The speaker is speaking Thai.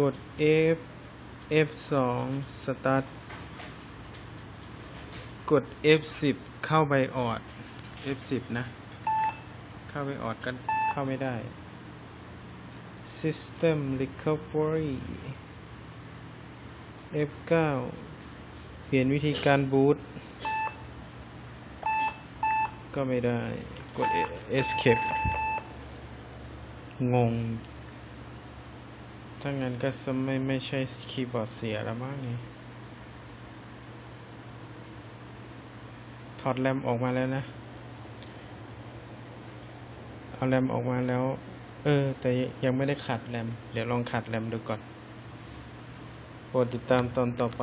กด F F2 start กด F10 เข้าไบออด F10 นะ เข้าไบออดก็เข้าไม่ได้ System Recovery F9 เปลี่ยนวิธีการบูตก็ไม่ได้ กด Escape งง ถ้างั้นก็จะไม่ไม่ใช่คีย์บอร์ดเสียแล้วมั้งนี่ถอดแรมออกมาแล้วนะ เอาแรมออกมาแล้ว เออ แต่ยังไม่ได้ขัดแรม เดี๋ยวลองขัดแรมดูก่อนโปรดติดตามตอนต่อไป